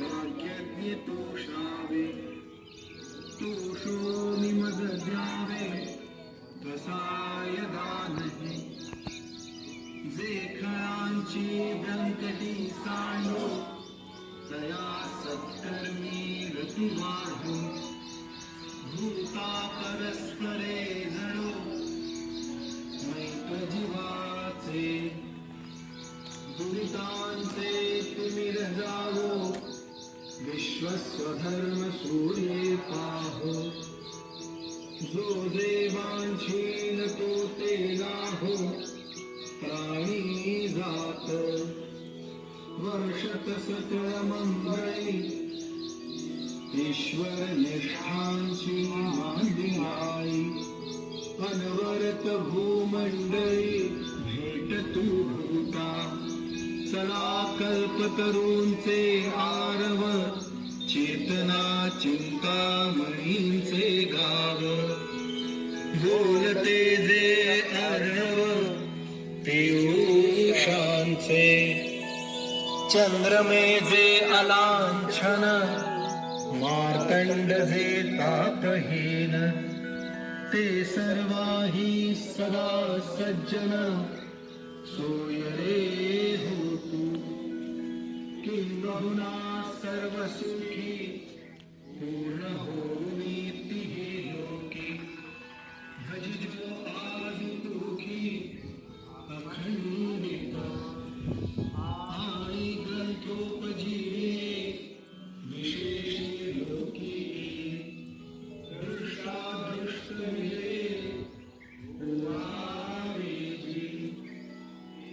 भाग्यज्ञ तोषावे तोषो निमग द्यावे तसाय दानहे जे खळांची व्यंकटी तया सत्कर्मी रती भूता परस्परे जडो मैत जीवाचे दुरितांचे तुम्ही रजावो विश्वस्वधर्म सूर्ये पाहो जो देवांशील तो ते लाहो, प्राणी जात। वर्षत सकळ मंगळी ईश्वर निष्ठांची मांडी आई अनवरत भूमंडळी करूंचे आरव चेतना चिंतामणींचे गाव. बोलते जे अर्णव ते उषांचे. चंद्रमे जे अलांछन मार्तंड जे तापहीन. ते सर्वाही सदा सज्जन सोय